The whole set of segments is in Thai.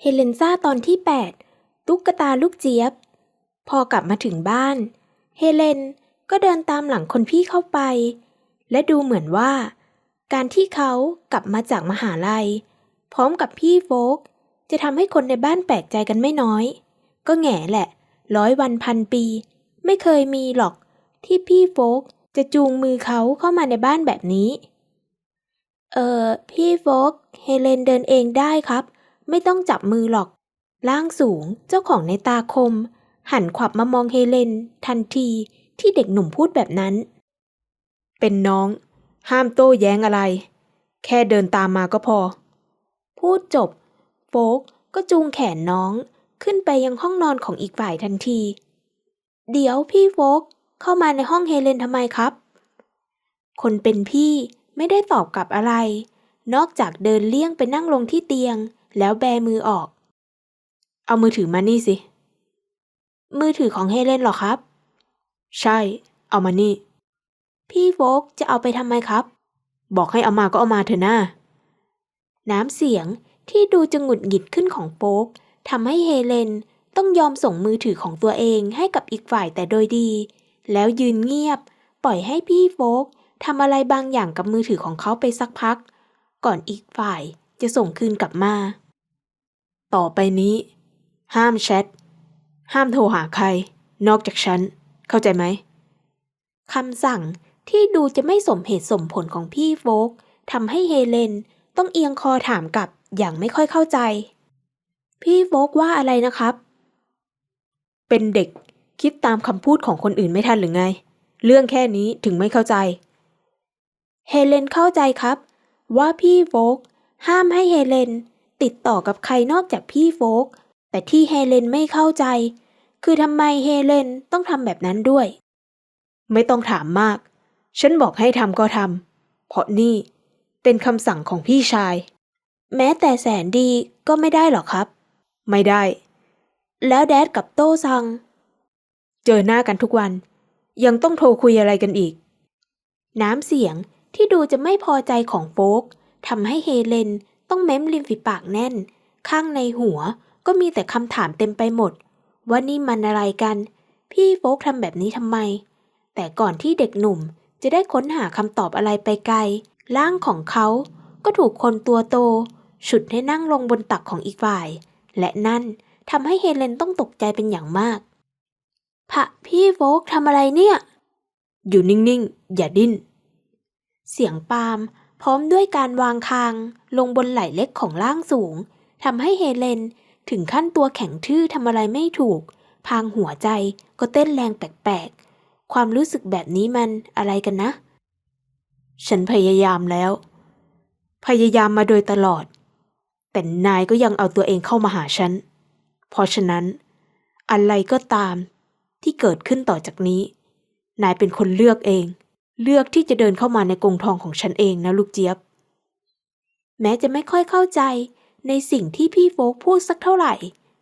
เฮเลนซ่าตอนที่ 8 ตุ๊กตาลูกเจี๊ยบ พอกลับมาถึงบ้าน เฮเลนก็เดินตามหลังคนพี่เข้าไป และดูเหมือนว่า การที่เขากลับมาจากมหาลัย พร้อมกับพี่โฟก จะทำให้คนในบ้านแปลกใจกันไม่น้อย ก็แง่แหละ ร้อยวันพันปี ไม่เคยมีหรอกที่พี่โฟกจะจูงมือเขาเข้ามาในบ้านแบบนี้ เออพี่โฟกเฮเลนเดินเองได้ครับ ไม่ต้องจับมือหรอก ร่างสูงเจ้าของในตาคม หันขวับมามองเฮเลน ทันทีที่เด็กหนุ่มพูดแบบนั้น เป็นน้อง ห้ามโต้แย้งอะไร แค่เดินตามมาก็พอ พูดจบ โฟกก็จูงแขนน้องขึ้นไปยังห้องนอนของอีกฝ่ายทันที เดี๋ยวพี่โฟกเข้ามาในห้องเฮเลนทำไมครับ คนเป็นพี่ไม่ได้ตอบกลับอะไร นอกจากเดินเลี่ยงไปนั่งลงที่เตียง แล้วแบมือออก เอามือถือมานี่สิ มือถือของเฮเลนเหรอครับ ใช่ เอามานี่ พี่โฟกจะเอาไปทำไมครับ บอกให้เอามาก็เอามาเถอะนะน้ำเสียงที่ดูจะหงุดหงิดขึ้นของโป๊กทำให้เฮเลนต้องยอมส่งมือถือของตัวเองให้กับอีกฝ่ายแต่โดยดี แล้วยืนเงียบ ปล่อยให้พี่โฟกทำอะไรบางอย่างกับมือถือของเขาไปสักพัก ก่อนอีกฝ่ายจะส่งคืนกลับมา ต่อไปนี้ ห้ามแชท ห้ามโทรหาใคร นอกจากฉัน เข้าใจไหมคำสั่งที่ดูจะไม่สมเหตุสมผลของพี่โฟกทำให้เฮเลนต้องเอียงคอถามกลับอย่างไม่ค่อยเข้าใจ พี่โฟกว่าอะไรนะครับ เป็นเด็กคิดตามคำพูดของคนอื่นไม่ทันหรือไง เรื่องแค่นี้ถึงไม่เข้าใจ เฮเลนเข้าใจครับ ว่าพี่โฟกห้ามให้เฮเลน ติดต่อกับใครนอกจากพี่โฟก แต่ที่เฮเลนไม่เข้าใจ คือทำไมเฮเลนต้องทำแบบนั้นด้วย ไม่ต้องถามมาก ฉันบอกให้ทำก็ทำเพราะนี่เป็นคำสั่งของพี่ชาย แม้แต่แสนดีก็ไม่ได้หรอครับ ไม่ได้ แล้วแดดกับโต้ซัง เจอหน้ากันทุกวัน ยังต้องโทรคุยอะไรกันอีก น้ำเสียงที่ดูจะไม่พอใจของโฟกทำให้เฮเลน ต้องเม้มริมฝีปากแน่น ข้างในหัวก็มีแต่คำถามเต็มไปหมด ว่านี่มันอะไรกัน พี่โฟกทำแบบนี้ทำไม แต่ก่อนที่เด็กหนุ่มจะได้ค้นหาคำตอบอะไรไปไกล ร่างของเขาก็ถูกคนตัวโต ฉุดให้นั่งลงบนตักของอีกฝ่าย และนั่นทำให้เฮเลนต้องตกใจเป็นอย่างมากพระพี่โฟกทำอะไรเนี่ย อยู่นิ่ง ๆ อย่าดิ้น เสียงปาล์ม พร้อมด้วยการวางคางลงบนไหล่เล็กของร่างสูงทำให้เฮเลนถึงขั้นตัวแข็งทื่อทำอะไรไม่ถูก พางหัวใจก็เต้นแรงแปลกๆ ความรู้สึกแบบนี้มันอะไรกันนะ ฉันพยายามแล้ว พยายามมาโดยตลอด แต่นายก็ยังเอาตัวเองเข้ามาหาฉัน เพราะฉะนั้น อะไรก็ตามที่เกิดขึ้นต่อจากนี้ นายเป็นคนเลือกเอง เลือกที่จะเดินเข้ามาในกรงทองของฉันเองนะลูกเจี๊ยบ แม้จะไม่ค่อยเข้าใจในสิ่งที่พี่โฟกพูดสักเท่าไหร่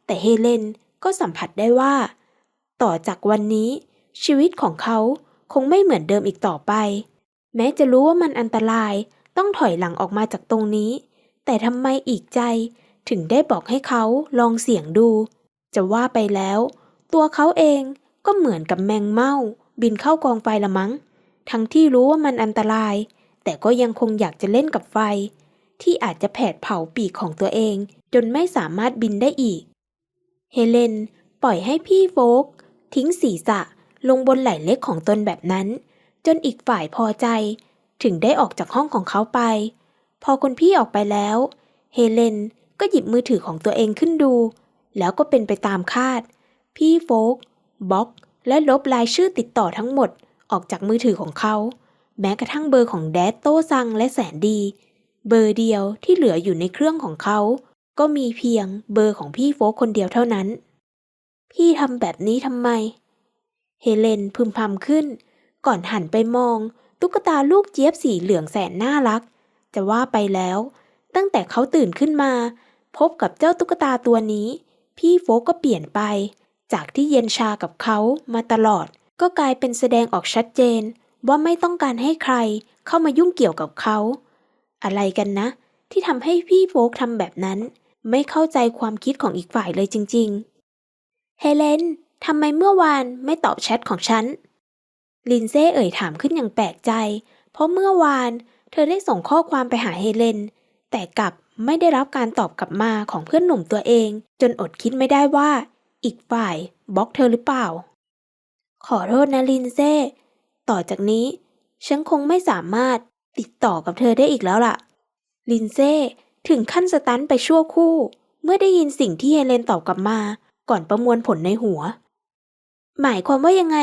แต่เฮเลนก็สัมผัสได้ว่า ต่อจากวันนี้ ชีวิตของเขาคงไม่เหมือนเดิมอีกต่อไป แม้จะรู้ว่ามันอันตรายต้องถอยหลังออกมาจากตรงนี้ แต่ทำไมอีกใจถึงได้บอกให้เขาลองเสี่ยงดู จะว่าไปแล้ว ตัวเขาเองก็เหมือนกับแมงเม่า บินเข้ากองไฟละมั้ง ทั้งที่รู้ว่ามันอันตราย แต่ก็ยังคงอยากจะเล่นกับไฟ ที่อาจจะแผดเผาปีกของตัวเอง จนไม่สามารถบินได้อีก เฮเลนปล่อยให้พี่โฟก ทิ้งศีรษะลงบนไหล่เล็กของตนแบบนั้น จนอีกฝ่ายพอใจ ถึงได้ออกจากห้องของเขาไป พอคนพี่ออกไปแล้ว เฮเลนก็หยิบมือถือของตัวเองขึ้นดู แล้วก็เป็นไปตามคาด พี่โฟกบล็อก และลบรายชื่อติดต่อทั้งหมด ออกจากมือถือของเขา แม้กระทั่งเบอร์ของแดดโต้ซังและแสนดี เบอร์เดียวที่เหลืออยู่ในเครื่องของเขา ก็มีเพียงเบอร์ของพี่โฟกคนเดียวเท่านั้น พี่ทำแบบนี้ทำไม เฮเลนพึมพำขึ้น ก่อนหันไปมอง ตุ๊กตาลูกเจี๊ยบสีเหลืองแสนน่ารักจะว่าไปแล้ว ตั้งแต่เขาตื่นขึ้นมา พบกับเจ้าตุ๊กตาตัวนี้ พี่โฟกก็เปลี่ยนไป จากที่เย็นชากับเขามาตลอด ก็กลายเป็นแสดงออกชัดเจนว่าไม่ต้องการให้ใครเข้ามายุ่งเกี่ยวกับเขา อะไรกันนะ ที่ทำให้พี่โฟกทำแบบนั้น ไม่เข้าใจความคิดของอีกฝ่ายเลยจริง ๆ เฮเลนทำไมเมื่อวานไม่ตอบแชทของฉัน ลินเซ่เอ่ยถามขึ้นอย่างแปลกใจ เพราะเมื่อวานเธอได้ส่งข้อความไปหาเฮเลน แต่กลับไม่ได้รับการตอบกลับมาของเพื่อนหนุ่มตัวเอง จนอดคิดไม่ได้ว่า อีกฝ่ายบล็อกเธอหรือเปล่า ขอโทษนะลินเซ่ ต่อจากนี้ ฉันคงไม่สามารถติดต่อกับเธอได้อีกแล้วล่ะ ลินเซ่ถึงขั้นสตันไปชั่วคู่ เมื่อได้ยินสิ่งที่เฮเลนตอบกลับมา ก่อนประมวลผลในหัว หมายความว่ายังไง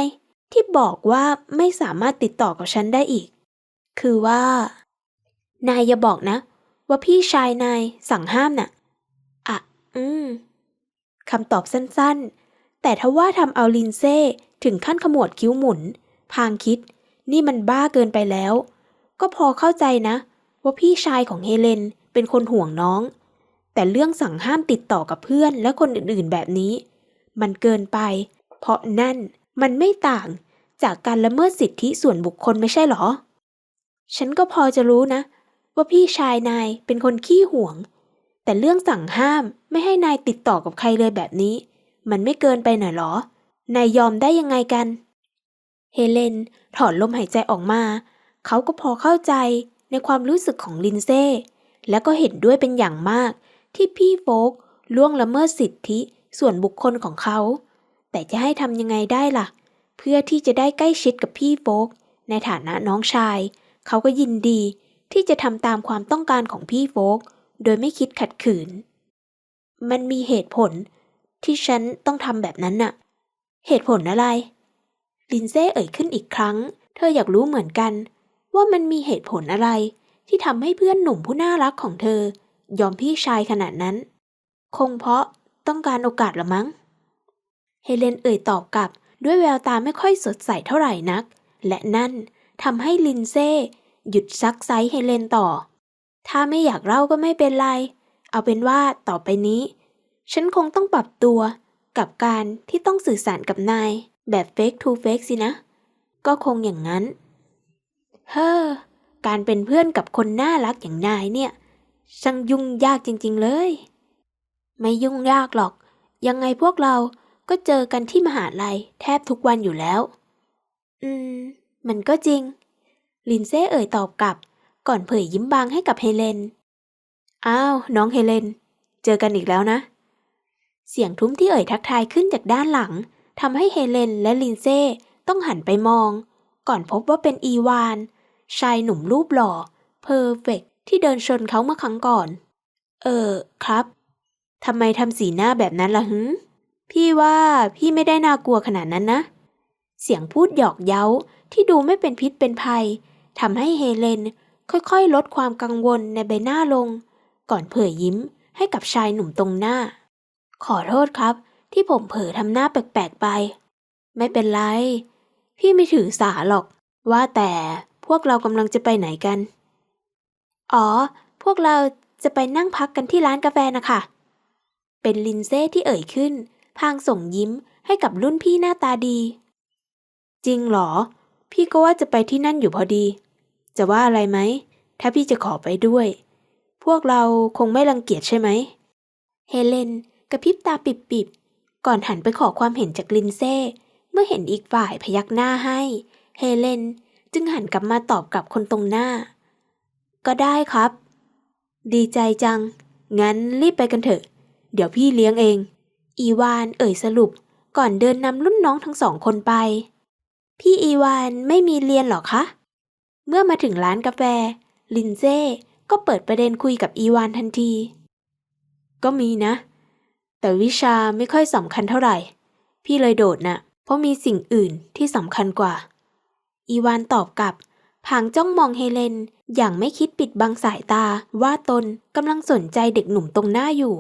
ที่บอกว่าไม่สามารถติดต่อกับฉันได้อีก คือว่า นายอย่าบอกนะ ว่าพี่ชายนายสั่งห้ามน่ะอะ อืมคำตอบสั้นๆ แต่ทว่าทำเอาลินเซ่ ถึงขั้นขมวดคิ้วหมุน พางคิด นี่มันบ้าเกินไปแล้ว ก็พอเข้าใจนะ ว่าพี่ชายของเฮเลนเป็นคนห่วงน้อง แต่เรื่องสั่งห้ามติดต่อกับเพื่อนและคนอื่นๆแบบนี้ มันเกินไป เพราะนั่นมันไม่ต่างจากการละเมิดสิทธิส่วนบุคคลไม่ใช่หรอ ฉันก็พอจะรู้นะ ว่าพี่ชายนายเป็นคนขี้ห่วง แต่เรื่องสั่งห้ามไม่ให้นายติดต่อกับใครเลยแบบนี้ มันไม่เกินไปหน่อยหรอ นายยอมได้ยังไงกัน เฮเลนถอนลมหายใจออกมา เขาก็พอเข้าใจในความรู้สึกของลินเซ่ และก็เห็นด้วยเป็นอย่างมากที่พี่โฟกล่วงละเมิดสิทธิส่วนบุคคลของเขา แต่จะให้ทำยังไงได้ล่ะ เพื่อที่จะได้ใกล้ชิดกับพี่โฟกในฐานะน้องชาย เขาก็ยินดีที่จะทำตามความต้องการของพี่โฟกโดยไม่คิดขัดขืน มันมีเหตุผลที่ฉันต้องทำแบบนั้นน่ะ เหตุผลอะไร ลินเซ่เอ่ยขึ้นอีกครั้ง เธออยากรู้เหมือนกัน ว่ามันมีเหตุผลอะไร ที่ทำให้เพื่อนหนุ่มผู้น่ารักของเธอ ยอมพี่ชายขนาดนั้น คงเพราะต้องการโอกาสละมั้ง เฮเลนเอ่ยตอบกลับด้วยแววตาไม่ค่อยสดใสเท่าไหร่นัก และนั่นทำให้ลินเซ่หยุดซักไซเฮเลนต่อ ถ้าไม่อยากเล่าก็ไม่เป็นไร เอาเป็นว่าต่อไปนี้ ฉันคงต้องปรับตัว กับการที่ต้องสื่อสารกับนาย แบบ fake to fake สินะ ก็คงอย่างนั้น เฮ้อ การเป็นเพื่อนกับคนน่ารักอย่างนายเนี่ย ช่างยุ่งยากจริง ๆเลย ไม่ยุ่งยากหรอก ยังไงพวกเราก็เจอกันที่มหาลัยแทบทุกวันอยู่แล้ว อืม มันก็จริง ลินเซ่เอ่ยตอบกลับ ก่อนเผยยิ้มบางให้กับเฮเลน อ้าว น้องเฮเลน เจอกันอีกแล้วนะ เสียงทุ้มที่เอ่ยทักทายขึ้นจากด้านหลังทำให้เฮเลนและลินเซ่ต้องหันไปมอง ก่อนพบว่าเป็นอีวาน ชายหนุ่มรูปหล่อ เพอร์เฟกที่เดินชนเขาเมื่อครั้งก่อน เออครับทำไมทำสีหน้าแบบนั้นล่ะฮึพี่ว่าพี่ไม่ได้น่ากลัวขนาดนั้นนะ เสียงพูดหยอกเย้าที่ดูไม่เป็นพิษเป็นภัยทำให้เฮเลนค่อยๆ ลดความกังวลในใบหน้าลง ก่อนเผยยิ้มให้กับชายหนุ่มตรงหน้า ขอโทษครับ ที่ผมเผลอทำหน้าแปลกๆไป ไม่เป็นไร พี่ไม่ถือสาหรอก ว่าแต่พวกเรากำลังจะไปไหนกัน อ๋อ พวกเราจะไปนั่งพักกันที่ร้านกาแฟนะคะ เป็นลินเซ่ที่เอ่ยขึ้น พางส่งยิ้มให้กับรุ่นพี่หน้าตาดี จริงเหรอ พี่ก็ว่าจะไปที่นั่นอยู่พอดี จะว่าอะไรไหม ถ้าพี่จะขอไปด้วย พวกเราคงไม่รังเกียจใช่ไหม เฮเลน กระพริบตาปิบๆ ก่อนหันไปขอความเห็นจากลินเซ่ เมื่อเห็นอีกฝ่ายพยักหน้าให้ เฮเลนจึงหันกลับมาตอบกับคนตรงหน้า ก็ได้ครับ ดีใจจัง งั้นรีบไปกันเถอะ เดี๋ยวพี่เลี้ยงเอง อีวานเอ่ยสรุป ก่อนเดินนำรุ่นน้องทั้งสองคนไป พี่อีวานไม่มีเรียนหรอคะ เมื่อมาถึงร้านกาแฟ ลินเซ่ก็เปิดประเด็นคุยกับอีวานทันที ก็มีนะ แต่วิชาไม่ค่อยสำคัญเท่าไหร่ พี่เลยโดดน่ะ เพราะมีสิ่งอื่นที่สำคัญกว่า อีวานตอบกลับพางจ้องมองเฮเลน อย่างไม่คิดปิดบังสายตาว่าตนกำลังสนใจเด็กหนุ่มตรงหน้าอยู่